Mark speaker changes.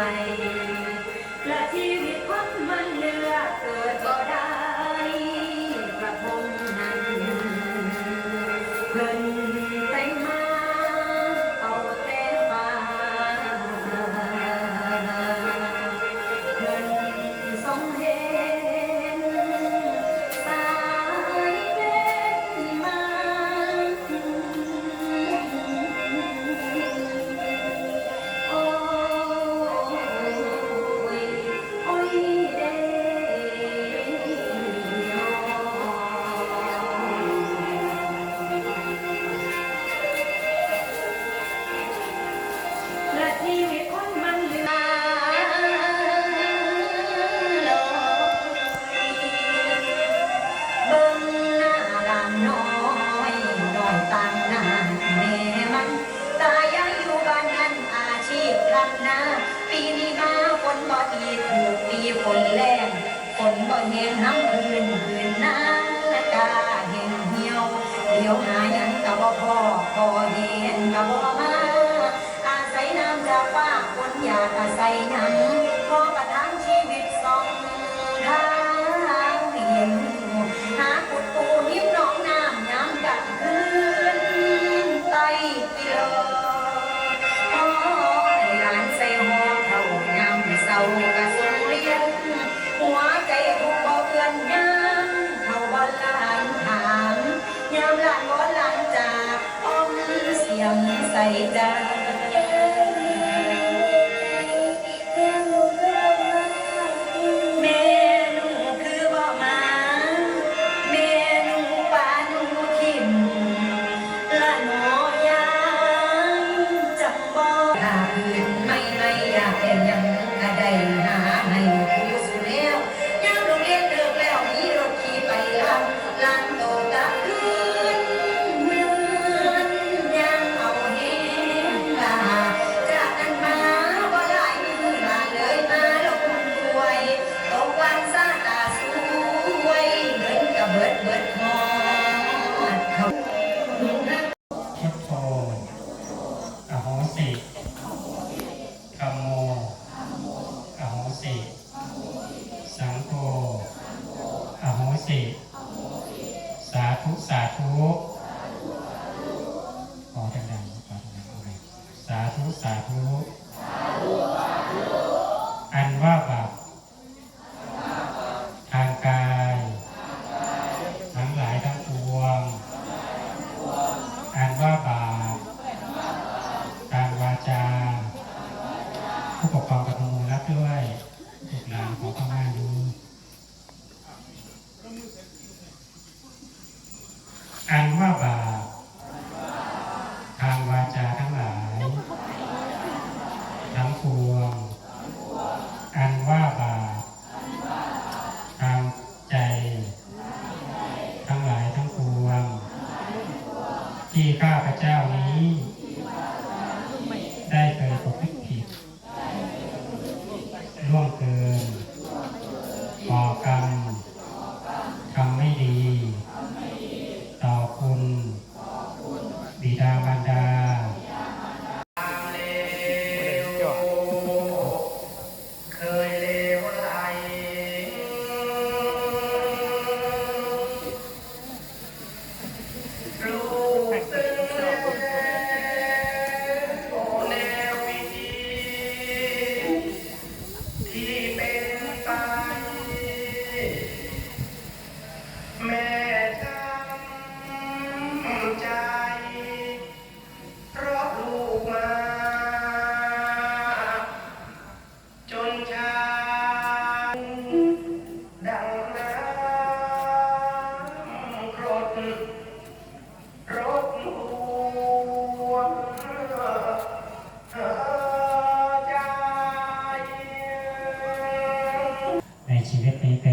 Speaker 1: Bye. hand, I'm สิ สาธุ สาธุขอดังๆดังสาธุ สาธุ อันว่าบาปทางวาจาทั้งหลาย ทั้งปวง อันว่าบาปทางใจ ทั้งหลายทั้งปวง ที่ข้าพระเจ้านี้ ได้เคยประพฤติผิด
Speaker 2: ล่วงเกิน ชีวิตนี้เป